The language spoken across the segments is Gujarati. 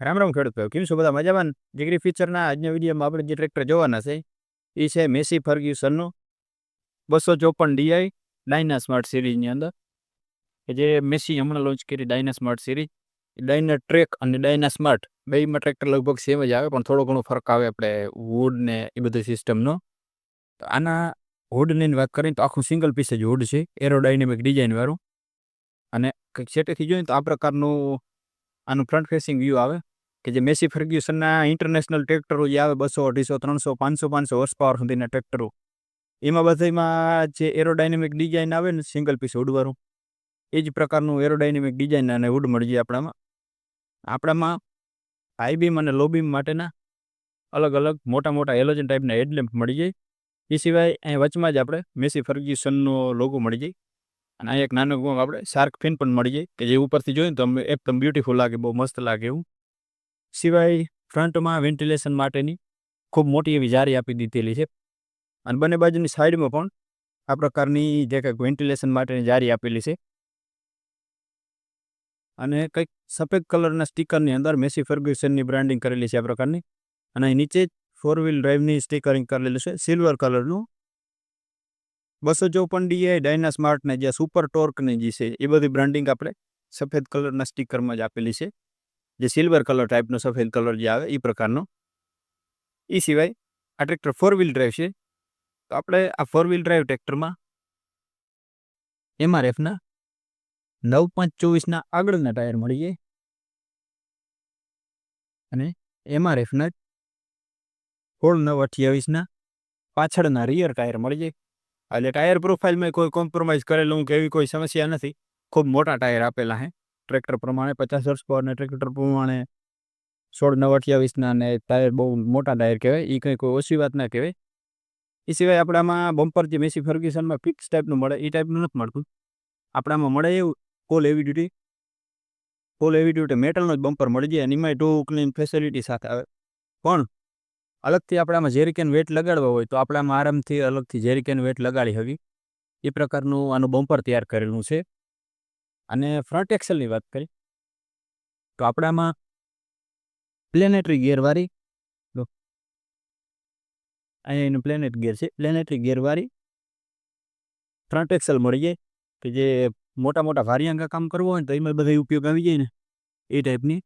રામ રામ ખેડૂત ભાઈ કેમ છો બધા મજામાં? ડિગ્રી ફીચરના આજના વિડીયોમાં આપણે જે ટ્રેક્ટર જોવાના છે એ છે મેસી ફર્ગ્યુસનનું બસો ચોપન ડીઆઈ ડાયના સ્માર્ટ સિરીઝની અંદર. કે જે મેસી હમણાં લોન્ચ કરી Dyna smart series Dyna track અને ડાયના સ્માર્ટ બેયમાં ટ્રેક્ટર લગભગ સેમ જ આવે, પણ થોડો ઘણો ફરક આવે આપણે વુડ ને એ બધી સિસ્ટમનો તો આના હુડની વાત કરીએ તો આખું સિંગલ પીસ જ હુડ છે એરોડાયનેમિક ડિઝાઇન વાળું. અને કંઈક સેટેથી જોઈએ તો આ પ્રકારનું આનું ફ્રન્ટ ફેસિંગ વ્યૂ આવે, કે જે મેસી ફર્ગ્યુસનના ઇન્ટરનેશનલ ટ્રેક્ટરો જે આવે બસો, અઢીસો, ત્રણસો, પાંચસો પાંચસો હોર્સ પાવર સુધીના ટ્રેક્ટરો એમાં બધામાં જે એરોડાયનેમિક ડિઝાઇન આવે ને સિંગલ પીસ ઉડવાનું, એ જ પ્રકારનું એરોડાયનેમિક ડિઝાઇન અને હુડ મળી જાય આપણામાં. આપણામાં હાઈ બીમ અને લો બીમ માટેના અલગ અલગ મોટા મોટા એલોજન ટાઈપના હેડલેમ્પ મળી જાય. એ સિવાય અહીં વચમાં જ આપણે મેસી ફર્ગ્યુસનનો લોગો મળી જાય. અને અહીં એક નાનો આપણે શાર્ક ફિન પણ મળી જાય, કે જે ઉપરથી જોઈએ ને તો એકદમ બ્યુટીફુલ લાગે, બહુ મસ્ત લાગે એવું. સિવાય ફ્રન્ટમાં વેન્ટિલેશન માટેની ખૂબ મોટી એવી જારી આપી દીધેલી છે. અને બંને બાજુની સાઈડમાં પણ આ પ્રકારની જે કંઈક વેન્ટિલેશન માટેની જારી આપેલી છે. અને કંઈક સફેદ કલરના સ્ટીકરની અંદર મેસી ફર્ગ્યુસનની બ્રાન્ડિંગ કરેલી છે આ પ્રકારની. અને અહીં નીચે ફોર વ્હીલ ડ્રાઈવની સ્ટીકરિંગ કરેલું છે સિલ્વર કલરનું બસો ચોપન ડીએ ડાયના સ્માર્ટને જે સુપર ટોર્કની જે છે, એ બધી બ્રાન્ડિંગ આપણે સફેદ કલરના સ્ટીકરમાં જ આપેલી છે. જે સિલ્વર કલર ટાઈપનો સફેદ કલર જે આવે, એ પ્રકારનો. એ સિવાય આ ટ્રેક્ટર ફોર વ્હીલ ડ્રાઈવ છે. તો આપણે આ ફોર વ્હીલ ડ્રાઈવ ટ્રેક્ટરમાં એમઆરએફના નવ પાંચ ચોવીસના આગળના ટાયર મળી જાય અને એમઆરએફના સોળ નવ અઠ્યાવીસના પાછળના રિયર ટાયર મળી જાય એટલે ટાયર પ્રોફાઇલમાં કોઈ કોમ્પ્રોમાઇઝ કરેલું કે એવી કોઈ સમસ્યા નથી. ખૂબ મોટા ટાયર આપેલા હે. ટ્રેક્ટર પ્રમાણે પચાસ વર્ષ અને ટ્રેક્ટર પ્રમાણે સોળ, નવ અઠ્યાવીસના અને ટાયર બહુ મોટા ટાયર કહેવાય. એ કંઈ કોઈ ઓછી વાત ના કહેવાય. એ સિવાય આપણામાં બમ્પર જે મેસી ફર્ગ્યુસનમાં ફિક્સ ટાઈપનું મળે એ ટાઈપનું નથી મળતું. આપણામાં મળે એવું full heavy duty full heavy duty મેટલનો જ બમ્પર મળી જાય અને એમાંય ટુ ક્લીન ફેસિલિટી સાથે આવે. પણ અલગથી આપણામાં જેરિકેન વેટ લગાડવા હોય તો આપણામાં આરામથી અલગથી જેરિકેન વેટ લગાડી હવી. એ પ્રકારનું આનું બમ્પર તૈયાર કરેલું છે. અને ફ્રન્ટ એક્સેલની વાત કરી તો આપણામાં પ્લેનેટરી ગિયરવાળી અહીંયા એનું પ્લેનેટ ગિયર છે. પ્લેનેટરી ગિયરવાળી ફ્રન્ટ એક્સેલ મળી જાય કે જે મોટા મોટા ભારિયાંગા કામ કરવું હોય ને તો એમાં બધા ઉપયોગ આવી જાય ને એ ટાઈપની.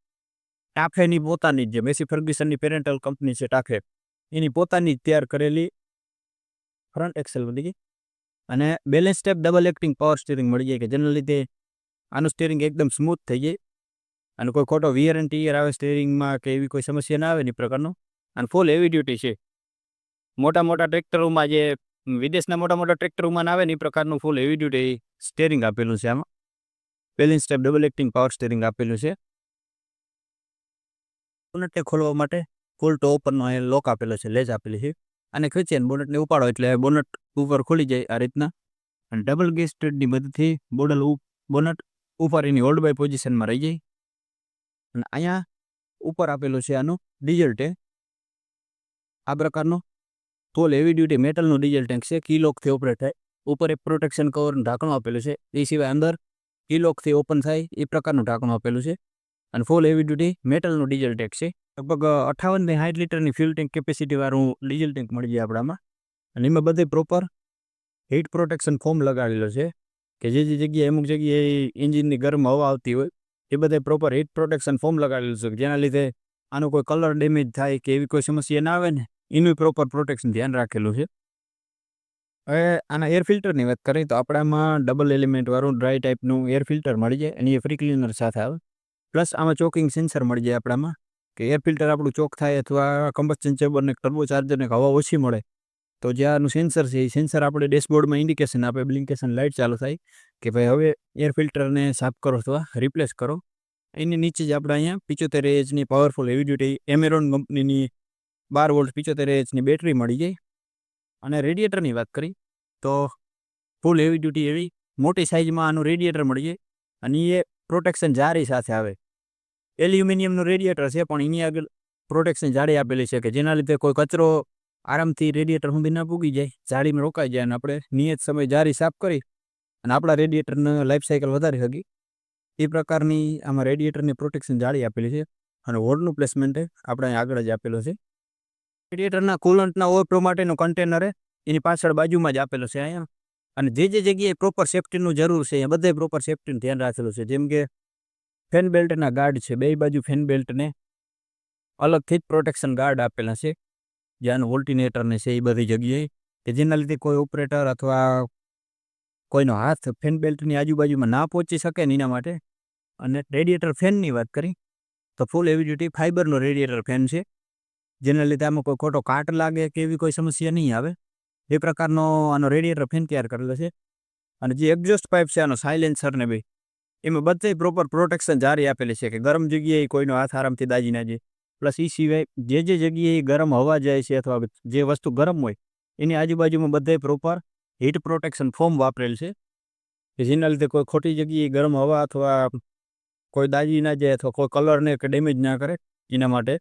ટાફેની પોતાની જ જે મેસી ફર્ગ્યુસનની પેરેન્ટલ કંપની છે ટાફે એની પોતાની જ તૈયાર કરેલી ફ્રન્ટ એક્સેલ મળી ગઈ. અને balance step double acting power steering મળી જાય કે જેના લીધે આનું સ્ટીરિંગ એકદમ સ્મૂથ થઈ જાય અને કોઈ ખોટો વિયર એન્ડ ટીયર આવે સ્ટીરિંગમાં કે એવી કોઈ સમસ્યા ના આવે ને એ પ્રકારનું. અને ફૂલ હેવી ડ્યુટી છે. મોટા મોટા ટ્રેક્ટરોમાં જે, વિદેશના મોટા મોટા ટ્રેક્ટરોમાં ના આવે ને એ પ્રકારનું ફૂલ હેવી ડ્યુટી સ્ટેરિંગ આપેલું છે આમાં. Balance step double acting power steering આપેલું છે. બોનટને ખોલવા માટે ફૂલ ટો ઉપરનો અહીં લોક આપેલો છે, લેજ આપેલી છે. અને ખેંચીને બોનટને ઉપાડો એટલે બોનટ ઉપર ખોલી જાય આ રીતના. અને ડબલ ગેસ સ્ટેડની મદદથી બોડલ બોનટ ઉપર એની હોલ્ડ બાય પોઝિશનમાં રહી જાય. અને અહીંયા ઉપર આપેલું છે આનું ડીઝલ ટેન્ક આ પ્રકારનો તોલ હેવી ડ્યુટી મેટલનું ડીઝલ ટેન્ક છે કીલોકથી ઓપરેટ થાય. ઉપર એક પ્રોટેક્શન કવર ઢાંકણું આપેલું છે, એ સિવાય અંદર કી લોકથી ઓપન થાય, એ પ્રકારનું ઢાંકણું આપેલું છે. અને ફૂલ હેવી ડ્યુટી મેટલનું ડીઝલ ટેન્ક છે. લગભગ અઠાવનથી સાઠ લીટરની ફ્યુલ ટેન્ક કેપેસિટીવાળું ડીઝલ ટેન્ક મળી જાય આપણામાં. અને એમાં બધે પ્રોપર હીટ પ્રોટેક્શન ફોર્મ લગાડેલો છે. કે જે જે જગ્યાએ, અમુક જગ્યાએ એન્જિનની ગરમ હવા આવતી હોય, એ બધે પ્રોપર હીટ પ્રોટેક્શન ફોર્મ લગાડેલું છે. જેના લીધે આનો કોઈ કલર ડેમેજ થાય કે એવી કોઈ સમસ્યા ના આવે ને, એનું પ્રોપર પ્રોટેક્શન ધ્યાન રાખેલું છે. હવે, આના એર ફિલ્ટરની વાત કરીએ તો આપણામાં ડબલ એલિમેન્ટ વાળું ડ્રાય ટાઈપનું એર ફિલ્ટર મળી જાય અને એ ફ્રી ક્લીનર સાથે આવે. પ્લસ આમાં ચોકિંગ સેન્સર મળી જાય આપણામાં, કે એર ફિલ્ટર આપણું ચોક થાય અથવા કમ્બસ્ચન ચેમ્બરને ટર્બો ચાર્જરને હવા ઓછી મળે. તો જે આનું સેન્સર છે, એ સેન્સર આપણે ડેશબોર્ડમાં ઇન્ડિકેશન આપે બ્લિન્કેશન લાઇટ ચાલુ થાય, કે ભાઈ હવે એર ફિલ્ટરને સાફ કરો અથવા રિપ્લેસ કરો. એની નીચે જ આપણે અહીંયા પિચોતેર એચની પાવરફુલ હેવી ડ્યુટી એમેરોન કંપનીની બાર વોલ્ટ પિચોતેર એચની બેટરી મળી જાય. અને રેડિએટરની વાત કરી, તો ફૂલ હેવી ડ્યુટી એવી, મોટી સાઇઝમાં આનું રેડિએટર મળી જાય. અને એ પ્રોટેક્શન જારી સાથે આવે. એલ્યુમિનિયમનું રેડિએટર છે, પણ એની આગળ પ્રોટેક્શન જાળી આપેલી છે કે જેના લીધે કોઈ કચરો આરામથી રેડિએટર સુધી ના પૂગી જાય. જાળીમાં રોકાઈ જાય અને આપણે નિયત સમય જારી સાફ કરી અને આપણા રેડિએટરને લાઈફ સાયકલ વધારી શકી એ પ્રકારની આમાં રેડિએટરની પ્રોટેક્શન જાળી આપેલી છે અને વોર્ડનું પ્લેસમેન્ટ આપણે આગળ જ આપેલો છે. રેડિએટરના કુલન્ટના ઓવરફ્લો માટેનું કન્ટેનર એની પાછળ બાજુમાં જ આપેલો છે અહીંયા. અને જે જે જગ્યાએ પ્રોપર સેફ્ટીનું જરૂર છે એ બધે પ્રોપર સેફ્ટીનું ધ્યાન રાખેલું છે. જેમ કે ફેન બેલ્ટના ગાર્ડ છે, બે બાજુ ફેન બેલ્ટને અલગથી જ પ્રોટેક્શન ગાર્ડ આપેલા છે. જ્યાં વોલ્ટિનેટરને છે, એ બધી જગ્યાએ કે જેના લીધે કોઈ ઓપરેટર અથવા કોઈનો હાથ ફેન બેલ્ટની આજુબાજુમાં ના પહોંચી શકે ને એના માટે. અને રેડિએટર ફેનની વાત કરી, તો ફૂલ એવી ડ્યુટી ફાઇબરનો રેડિએટર ફેન છે. જેના લીધે આમાં કોઈ ખોટો કાટ લાગે કે એવી કોઈ સમસ્યા નહીં આવે. એ પ્રકારનો આનો રેડિએટર ફેન તૈયાર કરેલો છે. અને જે એક્ઝોસ્ટ પાઇપ છે, આનો સાયલેન્સર ને બી, એમાં બધે પ્રોપર પ્રોટેક્શન જારી આપેલી છે કે ગરમ જગ્યાએ કોઈનો હાથ આરામથી દાજી ના જાય. પ્લસ એ સિવાય જે જે જગ્યાએ ગરમ હવા જાય છે અથવા જે વસ્તુ ગરમ હોય, એની આજુબાજુમાં બધે પ્રોપર હીટ પ્રોટેક્શન ફોર્મ વાપરેલ છે. કે જેના લીધે કોઈ ખોટી જગ્યાએ ગરમ હવા અથવા કોઈ દાજી ના જાય અથવા કોઈ કલરને કે ડેમેજ ના કરે, એના માટે.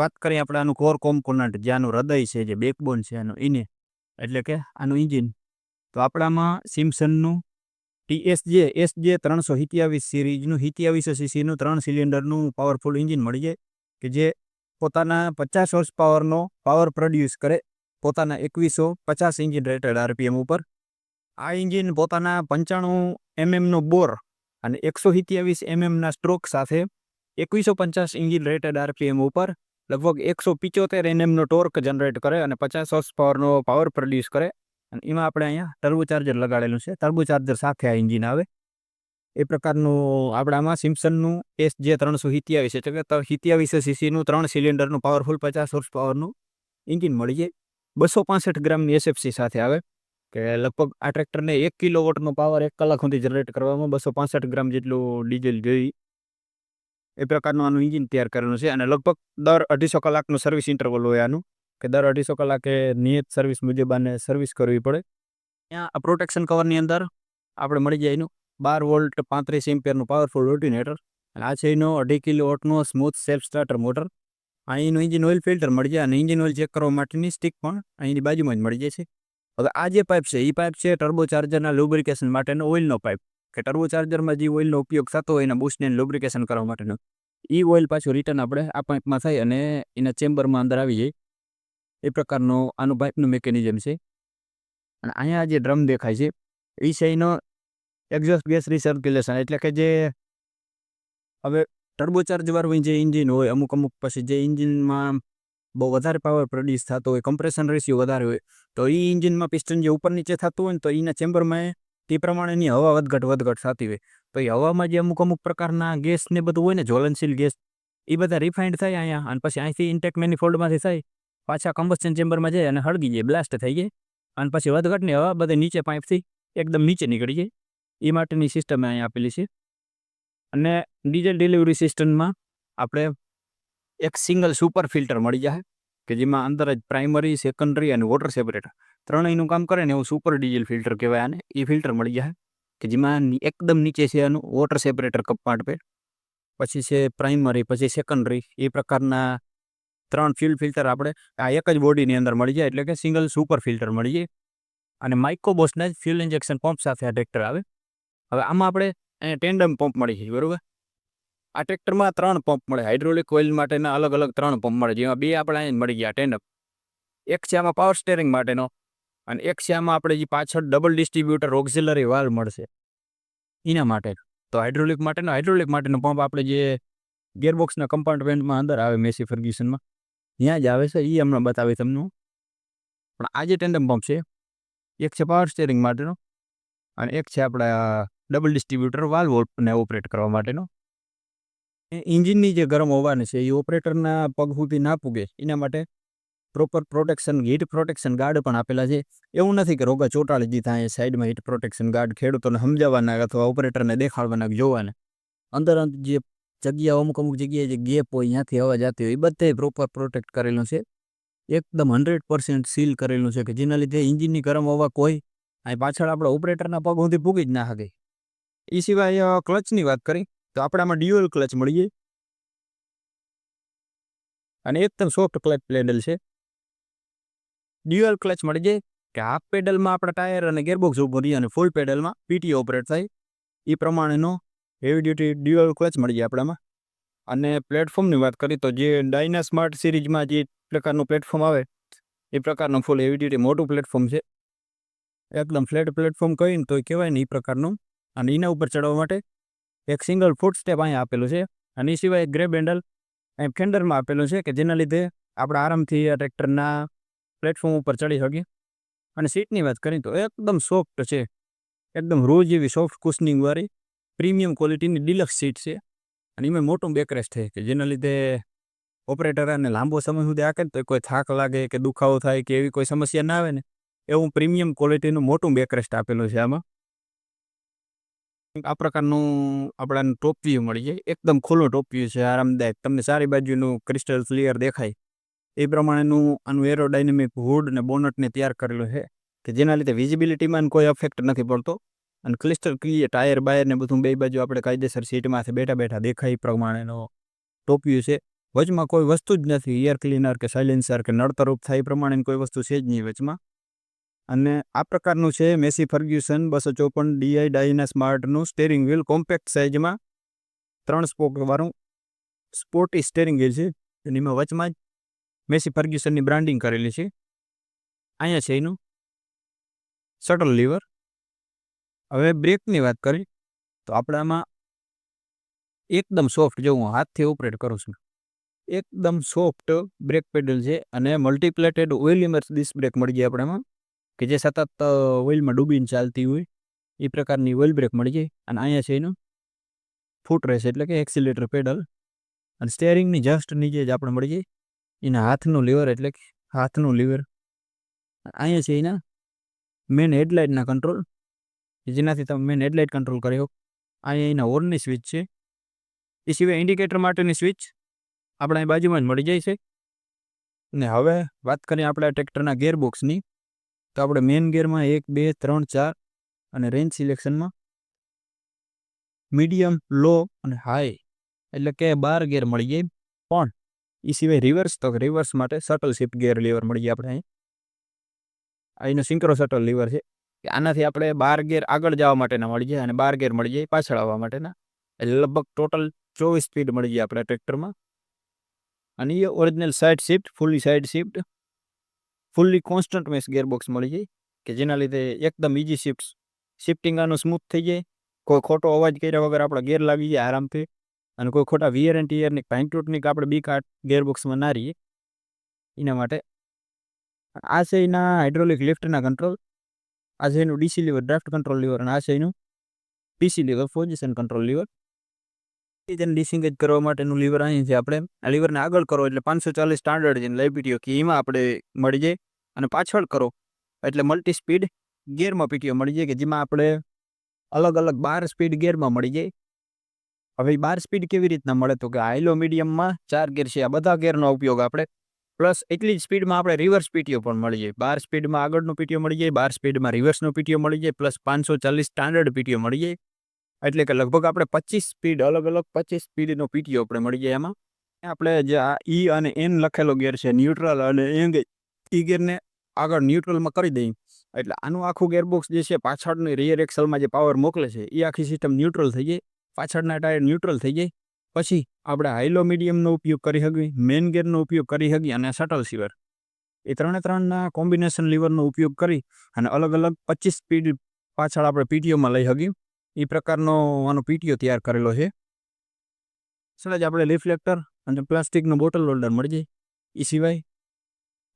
વાત કરીએ આપણે આનું કોર કોમ્પોનન્ટ જે આનું હૃદય છે, જે બેકબોન છે એનું એને એટલે કે આનું ઇન્જિન તો આપણામાં સિમસનનું ટીએસજે એસજે ત્રણસો સિત્યાવીસ સિરીઝનું સિત્યાવીસો સીસીનું ત્રણ સિલિન્ડરનું પાવરફુલ ઇન્જિન મળી જાય કે જે પોતાના પચાસ હોર્સ પાવરનો પાવર પ્રોડ્યુસ કરે પોતાના એકવીસો પચાસ ઇન્જિન રેટેડ આરપીએમ ઉપર. આ ઇન્જિન પોતાના પંચાણું એમએમનો બોર અને એકસો સિત્યાવીસ એમએમના સ્ટ્રોક સાથે એકવીસો પચાસ ઇન્જિન રેટેડ આરપીએમ ઉપર લગભગ એકસો પિચોતેર એનએમનો ટોર્ક જનરેટ કરે અને પચાસ હોર્સ પાવરનો પાવર પ્રોડ્યુસ કરે. અને એમાં આપણે અહીંયા ટર્બો ચાર્જર લગાડેલું છે. ટર્બો ચાર્જર સાથે આ ઇન્જિન આવે. એ પ્રકારનું આપણામાં સિમ્સનનું એસ જે ત્રણસો સિત્યાવીસ એટલે કે સિત્યાવીસ સીસીનું ત્રણ સિલિન્ડરનું પાવરફુલ પચાસ હોર્સ પાવરનું ઇન્જિન મળી જાય. બસો પાસઠ ગ્રામની એસએફસી સાથે આવે. કે લગભગ આ ટ્રેક્ટરને એક કિલો વોટનો પાવર એક કલાક સુધી જનરેટ કરવામાં બસો પાસઠ ગ્રામ જેટલું ડીઝલ જોઈ એ પ્રકારનું આનું ઇન્જિન તૈયાર કરેલું છે. અને લગભગ દર અઢીસો કલાકનું સર્વિસ ઇન્ટરવલ હોય આનું, કે દર અઢીસો કલાકે નિયત સર્વિસ મુજબ આને સર્વિસ કરવી પડે. ત્યાં આ પ્રોટેક્શન કવરની અંદર આપણે મળી જાય એનું બાર વોલ્ટ પાંત્રીસ એમ્પિયરનું પાવરફુલ ઓર્ડિનેટર અને આ છે એનો અઢી કિલો વોટનો સ્મૂથ સેલ્ફ સ્ટાર્ટર મોટર અહીંનું ઇન્જિન ઓઇલ ફિલ્ટર મળી જાય. અને ઇન્જિન ઓઇલ ચેક કરવા માટેની સ્ટિક પણ અહીંની બાજુમાં જ મળી જાય છે. હવે આ જે પાઇપ છે એ પાઇપ છે ટર્બો ચાર્જરના લુબ્રિકેશન માટેનો ઓઇલનો પાઇપ કે ટર્બો ચાર્જરમાં જે ઓઇલનો ઉપયોગ થતો હોય એના બુશને લુબ્રિકેશન કરવા માટેનો. એ ઓઇલ પાછું રિટર્ન આપણે આ પાઇપમાં થાય અને એના ચેમ્બરમાં અંદર આવી જાય. એ પ્રકારનો આનું પાઇપનું મિકેનિઝમ છે. અને અહીંયા જે ડ્રમ દેખાય છે એ છે એનો એક્ઝોસ્ટ ગેસ રિસર્ક્યુલેશન એટલે કે જે હવે ટર્બોચાર્જવાળું જે ઇન્જિન હોય, અમુક અમુક પછી જે ઇન્જિનમાં બહુ વધારે પાવર પ્રોડ્યુસ થતો હોય કમ્પ્રેશન રેશિયો વધારે હોય, તો એ ઇન્જિનમાં પિસ્ટન જે ઉપર નીચે થતું હોય ને તો એના ચેમ્બરમાં તે પ્રમાણેની હવા વધઘટ વધઘટ થતી હોય તો એ હવામાં જે અમુક અમુક પ્રકારના ગેસ ને બધું હોય ને જ્વલનશીલ ગેસ એ બધા રિફાઇન્ડ થાય અહીંયા અને પછી અહીંથી ઇન્ટેક મેનિફોલ્ડમાંથી થાય, પાછા કમ્બસ્ટન ચેમ્બરમાં જાય અને હળગી જાય બ્લાસ્ટ થઈ જાય, અને પછી વધઘટની હવા બધે નીચે પાઇપથી એકદમ નીચે નીકળી જાય. એ માટેની સિસ્ટમ અહીંયા આપેલી છે. અને ડીઝલ ડિલિવરી સિસ્ટમમાં આપણે એક સિંગલ સુપર ફિલ્ટર મળી જાય કે જેમાં અંદર જ પ્રાઇમરી સેકન્ડરી અને વોટર સેપરેટર ત્રણેયનું કામ કરે ને એવું સુપર ડીઝલ ફિલ્ટર કહેવાય આને. એ ફિલ્ટર મળી જાય કે જેમાં એકદમ નીચે છે આનું વોટર સેપરેટર કમ્પાર્ટમેન્ટ પછી છે પ્રાઇમરી પછી સેકન્ડરી એ પ્રકારના ત્રણ ફ્યુલ ફિલ્ટર આપણે, આ એક જ બોડીની અંદર મળી જાય એટલે કે સિંગલ સુપર ફિલ્ટર મળી જાય. અને માઇક્રોબોસના જ ફ્યુલ ઇન્જેક્શન પંપ સાથે આ ટ્રેક્ટર આવે. હવે આમાં આપણે ટેન્ડમ પંપ મળી જાય, બરાબર? આ ટ્રેક્ટરમાં ત્રણ પંપ મળે હાઇડ્રોલિક ઓઇલ માટેના અલગ અલગ ત્રણ પંપ મળે, જેમાં બે આપણે અહીં મળી ગયા ટેન્ડમ એક છે આમાં પાવર સ્ટેરિંગ માટેનો અને એક છે આમાં આપણે જે પાછળ ડબલ ડિસ્ટ્રીબ્યુટર ઓક્ઝિલરી વાલ મળશે, એના માટે. તો હાઇડ્રોલિક માટેનો હાઇડ્રોલિક માટેનો પંપ આપણે જે ગેરબોક્સના કમ્પાર્ટમેન્ટમાં અંદર આવે મેસી ફર્ગ્યુસનમાં, ત્યાં જ આવે છે એ હમણાં બતાવી તમને પણ આ જે ટેન્ડમ પંપ છે, એક છે પાવર સ્ટેરિંગ માટેનો અને એક છે આપણા ડબલ ડિસ્ટ્રીબ્યુટર વાલ્વને ઓપરેટ કરવા માટેનો. ઇન્જિનની જે ગરમ હોવાની છે, એ ઓપરેટરના પગ સુધી ના પૂગે, એના માટે proper protection heat protection guard પણ આપેલા છે. એવું નથી કે રોગા ચોંટાડી દીધા એ સાઈડમાં હીટ પ્રોટેક્શન ગાર્ડ ખેડૂતોને સમજાવવાના અથવા ઓપરેટરને દેખાડવાના જોવાના. અંદર જે જગ્યા, અમુક અમુક જગ્યાએ જે ગેપ હોય, ત્યાંથી હવા જતી હોય, એ બધે પ્રોપર પ્રોટેક્ટ કરેલું છે. એકદમ હંડ્રેડ પર્સન્ટ સીલ કરેલું છે કે જેના લીધે ઇન્જિનની ગરમ હવા કોઈ અહીં પાછળ આપણે ઓપરેટરના પગ સુધી પૂગી જ ના શકે. એ સિવાય ક્લચની વાત કરી, તો આપણામાં ડ્યુઅલ ક્લચ મળીએ. અને એકદમ સોફ્ટ ક્લચ પેડલ છે. ડ્યુઅલ ક્લચ મળી જાય કે હાફ પેડલમાં આપણા ટાયર અને ગેરબોક્સ ઉપર રહીએ અને ફૂલ પેડલમાં પીટી ઓપરેટ થાય. એ પ્રમાણેનો હેવી ડ્યુટી ડ્યુઅલ ક્લચ મળી જાય આપણામાં. અને પ્લેટફોર્મની વાત કરીએ તો જે ડાયના સ્માર્ટ સિરીઝમાં જે પ્રકારનું પ્લેટફોર્મ આવે, એ પ્રકારનું ફૂલ હેવી ડ્યુટી મોટું પ્લેટફોર્મ છે. એકદમ ફ્લેટ પ્લેટફોર્મ કહીને તો કહેવાય ને એ પ્રકારનું. અને એના ઉપર ચડવા માટે એક સિંગલ ફૂટ સ્ટેપ અહીંયા આપેલું છે. અને એ સિવાય ગ્રેબ હેન્ડલ અહીં ફેન્ડરમાં આપેલું છે કે જેના લીધે આપણે આરામથી આ ટ્રેક્ટરના પ્લેટફોર્મ ઉપર ચડી શકીએ અને સીટની વાત કરીએ તો એકદમ સોફ્ટ છે. એકદમ રોજ એવી સોફ્ટ કુશનિંગવાળી પ્રીમિયમ ક્વોલિટીની ડિલક્સ સીટ છે. અને એમાં મોટું બેકરેસ્ટ છે કે જેના લીધે ઓપરેટર અને લાંબો સમય સુધી આકે તો કોઈ થાક લાગે કે દુખાવો થાય કે એવી કોઈ સમસ્યા ના આવે ને, એવું પ્રીમિયમ ક્વોલિટીનું મોટું બેકરેસ્ટ આપેલું છે આમાં. આ પ્રકારનું આપણાને ટોપ વ્યૂ મળી જાય. એકદમ ખુલ્લું ટોપ વ્યૂ છે, આરામદાયક. તમને સારી બાજુનું ક્રિસ્ટલ ક્લિયર દેખાય. એ પ્રમાણેનું આનું એરોડાયનેમિક હુડ અને બોનટને તૈયાર કરેલું છે, કે જેના લીધે વિઝિબિલિટીમાં કોઈ અફેક્ટ નથી પડતો. અને ક્લિસ્ટલ ક્લિયર ટાયર બાયર ને બધું બે બાજુ આપણે કાયદેસર સીટમાંથી બેઠા બેઠા દેખાય પ્રમાણેનો ટોપ્યું છે. વચમાં કોઈ વસ્તુ જ નથી એર ક્લીનર કે સાયલેન્સર કે નડતરૂપ થાય એ પ્રમાણેની કોઈ વસ્તુ છે જ નહીં વચમાં. અને આ પ્રકારનું છે મેસી ફર્ગ્યુસન બસો ચોપન ડીઆઈ ડાયના સ્માર્ટનું સ્ટેરિંગ વ્હીલ કોમ્પેક્ટ સાઇઝમાં ત્રણ સ્પોકવાળું સ્પોર્ટી સ્ટેરિંગ વ્હીલ છે. એમાં વચમાં જ મેસી ફર્ગ્યુસનની બ્રાન્ડિંગ કરેલી છે. અહીંયા છે એનું. Shuttle lever. હવે બ્રેકની વાત કરી તો આપણામાં એકદમ સોફ્ટ, જો હું હાથથી ઓપરેટ કરું છું, એકદમ સોફ્ટ બ્રેક પેડલ છે અને multiplated oil immersed disc brake મળી જાય આપણામાં, કે જે સતત ઓઇલમાં ડૂબીને ચાલતી હોય, એ પ્રકારની ઓઇલ બ્રેક મળી જાય. અને અહીંયા છે એનું ફૂટ રેસ એટલે કે એક્સિલેટર પેડલ. અને સ્ટેરિંગની જસ્ટ નીચે જ આપણે મળી જાય. એના હાથનું લીવર એટલે કે હાથનું લીવર અહીંયા છે એના મેન હેડલાઇટના કંટ્રોલ જેનાથી તમે મેન હેડલાઇટ કંટ્રોલ કરી શકો. અહીંયા એના હોર્નની સ્વિચ છે. એ સિવાય ઇન્ડિકેટર માટેની સ્વિચ આપણે અહીં બાજુમાં જ મળી જાય છે. ને હવે વાત કરીએ આપણે ટ્રેક્ટરના ગેરબોક્સની તો આપણે મેન ગેરમાં એક, બે, ત્રણ, ચાર અને રેન્જ સિલેક્શનમાં મીડિયમ લો અને હાઈ એટલે કે બાર ગેર મળી જાય. પણ એ સિવાય રિવર્સ તો રિવર્સ માટે શટલ શિફ્ટ ગેર લીવર મળી ગયા આપણે અહીં. એનું સિંક્રો શટલ લીવર છે આનાથી આપણે બાર ગેર આગળ જવા માટેના મળી જાય અને બાર ગેર મળી જાય પાછળ આવવા માટેના. એટલે લગભગ ટોટલ ચોવીસ સ્પીડ મળી જાય આપણે ટ્રેક્ટરમાં અને એ original side shift fully side shift fully constant mesh gearbox મળી જાય. કે જેના લીધે એકદમ ઇઝી શિફ્ટ શિફ્ટિંગ આનું સ્મૂથ થઈ જાય. કોઈ ખોટો અવાજ કર્યા વગર આપણે ગેર લાગી જાય આરામથી. અને કોઈ ખોટા વિયર એન્ડ ટીયરની પાઇન્ટૂટની કે આપણે બી કાટ ગેરબોક્સમાં ના રહીએ, એના માટે આ છે એના હાઇડ્રોલિક લિફ્ટના કંટ્રોલ આ છે એનું DC lever draft control lever અને આ છે એનું PC lever position control lever તેને ડિસિંગેજ કરવા માટેનું લીવર અહીં છે આપણે. આ લીવરને આગળ કરો એટલે પાંચસો ચાલીસ સ્ટાન્ડર્ડ છે લાઇબીટીઓ કે એમાં આપણે મળી જાય અને પાછળ કરો એટલે મલ્ટી સ્પીડ ગેરમાં પીટીઓ મળી જાય કે જેમાં આપણે અલગ અલગ બાર સ્પીડ ગેરમાં મળી જાય. હવે બાર સ્પીડ કેવી રીતના મળે? તો કે હાઈલો મીડિયમમાં ચાર ગેર છે. આ બધા ગેરનો ઉપયોગ આપણે પ્લસ એટલી જ સ્પીડમાં આપણે રિવર્સ પીટીઓ પણ મળી જાય. બાર સ્પીડમાં આગળનું પીટીઓ મળી જાય, બાર સ્પીડમાં રિવર્સનો પીટીઓ મળી જાય પ્લસ પાંચસો ચાલીસ સ્ટાન્ડર્ડ પીટીઓ મળી જાય. એટલે કે લગભગ આપણે પચીસ સ્પીડ અલગ અલગ પચીસ સ્પીડનો પીટીઓ આપણે મળી જાય એમાં. આપણે જે આ ઈ અને એન લખેલો ગેર છે ન્યુટ્રલ અને એંગ ઈ ગેરને આગળ ન્યુટ્રલમાં કરી દઈએ. એટલે આનું આખું ગેરબોક્સ જે છે, પાછળની રિયર એક્સલમાં જે પાવર મોકલે છે એ આખી સિસ્ટમ ન્યુટ્રલ થઈ જાય. પાછળના ટાયર ન્યુટ્રલ થઈ જાય. પછી આપણે હાઈલો મીડિયમનો ઉપયોગ કરી શકીએ મેન ગેરનો ઉપયોગ કરી શકીએ અને શટલ સિવર. એ ત્રણે ત્રણના કોમ્બિનેશન લીવરનો ઉપયોગ કરી અને અલગ અલગ પચીસ સ્પીડ પાછળ આપણે પીટીઓમાં લઈ શકીએ. એ પ્રકારનો આનો પીટીઓ તૈયાર કરેલો છે. સહેજ આપણે રિફ્લેક્ટર અને પ્લાસ્ટિકનો બોટલ હોલ્ડર મળી જાય. એ સિવાય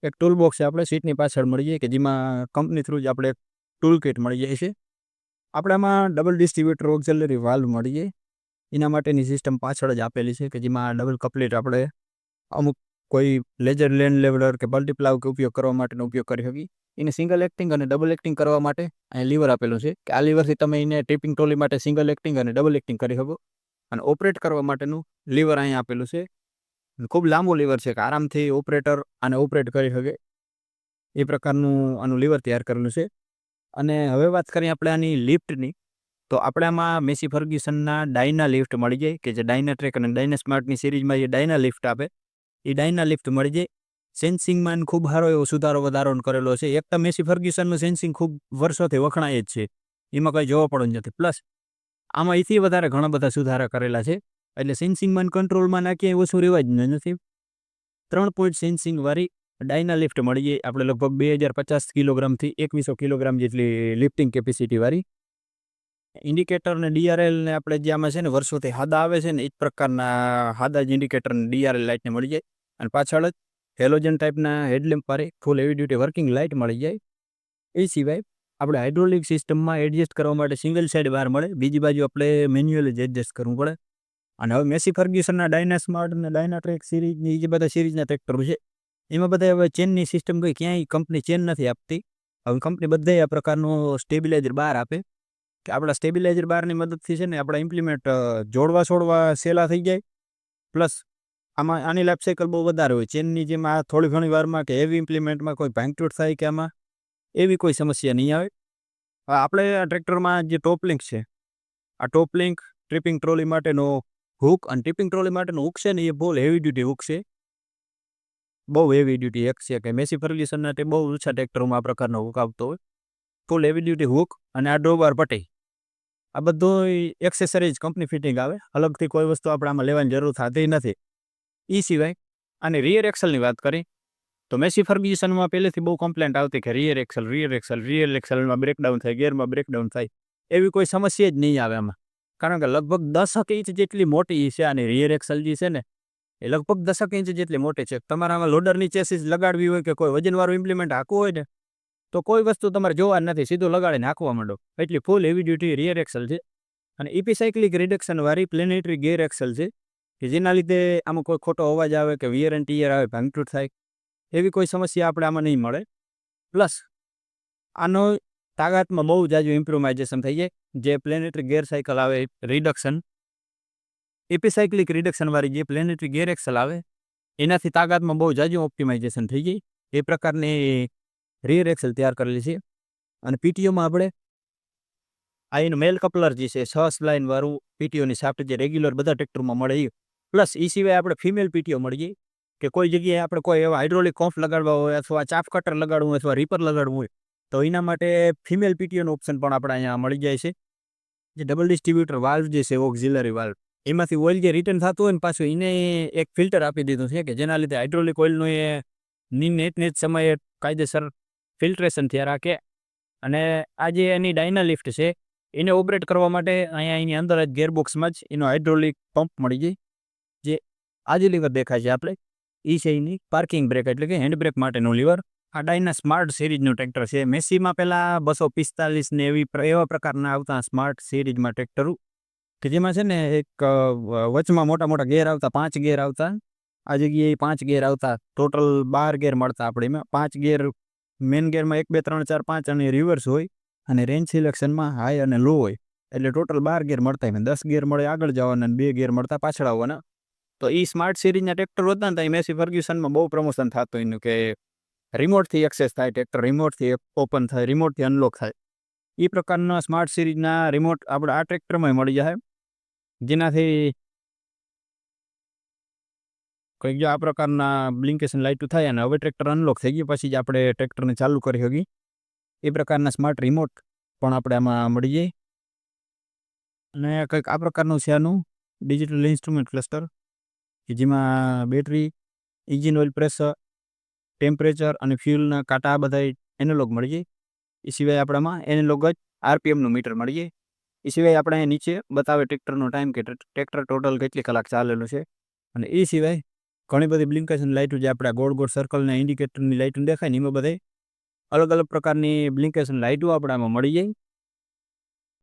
એક ટૂલ બોક્સ આપણે સીટની પાછળ મળી જાય કે જેમાં કંપની થ્રુ જ આપણે ટૂલ કિટ મળી જાય છે. આપણે આમાં ડબલ ડિસ્ટ્રીબ્યુટર ઓક્ઝલરી વાલ્વ મળી જાય એના માટેની સિસ્ટમ પાછળ જ આપેલી છે કે જેમાં ડબલ કપલેટ આપણે અમુક કોઈ લેજર લેન્ડ લેવલર કે મલ્ટીપ્લાવ કે ઉપયોગ કરવા માટેનો ઉપયોગ કરી શકીએ. એને સિંગલ એક્ટિંગ અને ડબલ એક્ટિંગ કરવા માટે અહીં લીવર આપેલું છે કે આ લીવરથી તમે એને ટિપિંગ ટ્રોલી માટે સિંગલ એક્ટિંગ અને ડબલ એક્ટિંગ કરી શકો. અને ઓપરેટ કરવા માટેનું લીવર અહીંયા આપેલું છે. ખૂબ લાંબુ લીવર છે કે આરામથી ઓપરેટર આને ઓપરેટ કરી શકે. એ પ્રકારનું આનું લીવર તૈયાર કરેલું છે. અને હવે વાત કરીએ આપણે આની લિફ્ટની, તો આપણે આમાં મેસી ફર્ગ્યુસનના ડાયના લિફ્ટ મળી જાય, કે જે ડાયના ટ્રેક અને ડાયના સ્માર્ટની સિરીઝમાં જે ડાયના લિફ્ટ આપે, એ ડાયના લિફ્ટ મળી જાય. સેન્સિંગમાં ખૂબ સારો એવો સુધારો વધારો કરેલો છે. એક તો મેસી ફર્ગ્યુસનનું સેન્સિંગ ખૂબ વર્ષોથી વખણાય જ છે. એમાં કંઈ જોવા પડતું નથી. પ્લસ, આમાં એથી વધારે ઘણા બધા સુધારા કરેલા છે. એટલે સેન્સિંગમાં કંટ્રોલમાં ના ક્યાંય ઓછું રહેવા જ નથી. ત્રણ પોઈન્ટ સેન્સિંગ વાળી ડાયના લિફ્ટ મળી જાય આપણે લગભગ બે હજાર પચાસ કિલોગ્રામથી એકવીસો કિલોગ્રામ જેટલી લિફ્ટિંગ કેપેસિટી વાળી. ઇન્ડિકેટર ને ડીઆરએલ ને આપણે જે આમાં છે ને વર્ષોથી હાદા આવે છે ને એ જ પ્રકારના હાદા જ ઇન્ડિકેટરને ડીઆરએલ લાઇટને મળી જાય અને પાછળ જ હેલોજન ટાઈપના હેડલેમ્પ વાળી full heavy duty working light મળી જાય. એ સિવાય આપણે હાઇડ્રોલિક સિસ્ટમમાં એડજસ્ટ કરવા માટે સિંગલ સાઇડ બહાર મળે. બીજી બાજુ આપણે મેન્યુઅલી જ એડજસ્ટ કરવું પડે. અને હવે મેસી ફર્ગ્યુસનના ડાયના સ્માર્ટ અને ડાયના ટ્રેક સિરીઝની જે બધા સિરીઝના ટ્રેક્ટરો છે એમાં બધા હવે ચેનની સિસ્ટમ કોઈ ક્યાંય કંપની ચેન નથી આપતી. હવે કંપની બધે આ પ્રકારનું સ્ટેબિલાઇઝર બહાર આપે. કે આપણા સ્ટેબિલાઇઝર બારની મદદથી છે ને આપણા ઇમ્પ્લિમેન્ટ જોડવા છોડવા સહેલા થઈ જાય. પ્લસ આમાં આની લાઈફ સાયકલ બહુ વધારે હોય. ચેનની જેમ આ થોડી ઘણી વારમાં કે હેવી ઇમ્પ્લિમેન્ટમાં કોઈ ભાંગતૂટ થાય કે આમાં, એવી કોઈ સમસ્યા નહીં આવે. આપણે આ ટ્રેક્ટરમાં જે ટોપ લિંક છે, આ ટોપ લિંક ટ્રિપિંગ ટ્રોલી માટેનો હુક અને ટ્રીપિંગ ટ્રોલી માટેનું હુક છે ને એ બહુ હેવી ડ્યુટી હુક છે. બહુ હેવી ડ્યુટી એક છે કે મેસી ફર્ગ્યુસનના તે બહુ ઓછા ટ્રેક્ટરોમાં આ પ્રકારનો હુક આવતો હોય. ફૂલ હેવી ડ્યુટી હુક અને આ ડ્રોબાર પટી આ બધું એક્સેસરીઝ કંપની ફિટિંગ આવે. અલગથી કોઈ વસ્તુ આપણે આમાં લેવાની જરૂર થતી નથી. એ સિવાય અને રિયર એક્સલની વાત કરી, તો મેસી ફર્ગ્યુસનમાં પહેલેથી બહુ કમ્પ્લેન્ટ આવતી કે rear axle rear axle rear એક્સલમાં breakdown થાય, ગિયરમાં બ્રેકડાઉન થાય, એવી કોઈ સમસ્યા જ નહીં આવે આમાં. કારણ કે લગભગ દસક ઇંચ જેટલી મોટી છે આની રિયર એક્સલ જે છે ને એ લગભગ દસક ઇંચ જેટલી મોટી છે. તમારામાં લોડરની ચેસીસ લગાડવી હોય કે કોઈ વજનવાળું ઇમ્પ્લિમેન્ટ હાંકવું હોય ને, તો કોઈ વસ્તુ તમારે જોવા નથી. સીધું લગાડીને હાંકવા માંડો. એટલી full heavy duty rear axle છે. અને ઇપી રિડક્શનવાળી વાળી પ્લેનેટરી ગેર એક્સલ છે, કે જેના લીધે આમાં કોઈ ખોટો અવાજ આવે કે વિયર એન્ડ ટીયર આવે ભાંગતૂટ થાય. એવી કોઈ સમસ્યા આપણે આમાં નહીં મળે. પ્લસ આનો તાકાતમાં બહુ જાજુ ઇમ્પ્રુવાઇઝેશન થઈ જાય. જે પ્લેનેટરી ગેર સાયકલ આવે રિડક્શન એપિસાયક્લિક રિડક્શનવાળી જે પ્લેનેટરી ગેર એક્સલ આવે, એનાથી તાકાતમાં બહુ જાજુ ઓપ્ટિમાઇઝેશન થઈ ગઈ. એ પ્રકારની રિયર એક્સલ તૈયાર કરેલી છે. અને પીટીઓમાં આપણે આ એનું મેલ કપલર જે છે છ સ્લાઇન વાળું પીટીઓની સાફ્ટ જે રેગ્યુલર બધા ટ્રેક્ટરમાં મળે એ પ્લસ એ સિવાય આપણે ફિમેલ પીટીઓ મળી જાય કે કોઈ જગ્યાએ આપણે કોઈ એવા હાઇડ્રોલિક કોમ્ફ લગાડવા હોય અથવા ચાપ કટર લગાડવું હોય અથવા રીપર લગાડવું હોય, તો એના માટે ફિમેલ પીટીઓનો ઓપ્શન પણ આપણે અહીંયા મળી જાય છે. જે ડબલ ડિસ્ટ્રીબ્યુટર વાલ્વ જે છે ઓક્ઝિલરી વાલ્વ એમાંથી ઓઇલ જે રિટર્ન થતું હોય ને પાછું એને એક ફિલ્ટર આપી દીધું છે કે જેના લીધે હાઇડ્રોલિક ઓઇલનું એ નેટ નેટ સમયે કાયદેસર ફિલ્ટ્રેશન થયા રાખે. અને આ જે એની ડાયના લિફ્ટ છે, એને ઓપરેટ કરવા માટે અહીંયા એની અંદર જ ગેરબોક્સમાં જ એનો હાઇડ્રોલિક પંપ મળી જાય. જે આજે લીવર દેખાય છે આપણે એ છે એની પાર્કિંગ બ્રેક એટલે કે હેન્ડ બ્રેક માટેનું લીવર આ ડાયના સ્માર્ટ સિરીઝનું ટ્રેક્ટર છે. મેસીમાં પહેલાં બસો પિસ્તાલીસ ને એવી એવા પ્રકારના આવતા સ્માર્ટ સિરીઝમાં ટ્રેક્ટરો કે જેમાં છે ને એક વચમાં મોટા મોટા ગેર આવતા, પાંચ ગેર આવતા, આ જગ્યાએ પાંચ ગેર આવતા, ટોટલ બાર ગેર મળતા આપણે એમાં. પાંચ ગેર મેન ગેરમાં એક, બે, ત્રણ, ચાર, પાંચ અને રિવર્સ હોય અને રેન્જ સિલેક્શનમાં હાઈ અને લો હોય. એટલે ટોટલ બાર ગેર મળતા એમાં. દસ ગેર મળે, આગળ જવાના અને બે ગેર મળતા પાછળ આવવાના. તો એ સ્માર્ટ સિરીઝના ટ્રેક્ટર હતા ને તો મેસી ફર્ગ્યુસનમાં બહુ પ્રમોશન થતું એનું કે રિમોટથી એક્સેસ થાય ટ્રેક્ટર રિમોટથી ઓપન થાય રિમોટથી અનલોક થાય. એ પ્રકારના સ્માર્ટ સિરીઝના રિમોટ આપણે આ ટ્રેક્ટરમાં મળી જાય. જેનાથી કંઈક જો આ પ્રકારના બ્લિંકેશન લાઇટો થાય અને હવે ટ્રેક્ટર અનલોક થઈ ગયું, પછી જ આપણે ટ્રેક્ટરને ચાલુ કરી શકીએ. એ પ્રકારના સ્માર્ટ રિમોટ પણ આપણે આમાં મળી જાય. અને કંઈક આ પ્રકારનું છે આનું ડિજિટલ ઇન્સ્ટ્રુમેન્ટ ક્લસ્ટર કે જેમાં battery engine oil pressure temperature અને ફ્યુલના કાંટા બધા એનાલોગ મળી જાય. એ સિવાય આપણામાં એનાલોગ જ આરપીએમનું મીટર મળી જાય. એ સિવાય આપણે નીચે બતાવે ટ્રેક્ટરનો ટાઈમ કે ટ્રેક્ટર ટોટલ કેટલી કલાક ચાલેલું છે? અને એ સિવાય ઘણી બધી બ્લિંકેશન લાઇટો જે આપણા ગોળ ગોળ સર્કલના ઇન્ડિકેટરની લાઇટો દેખાય ને એમાં બધે અલગ અલગ પ્રકારની બ્લિંકેશન લાઇટો આપણામાં મળી જાય.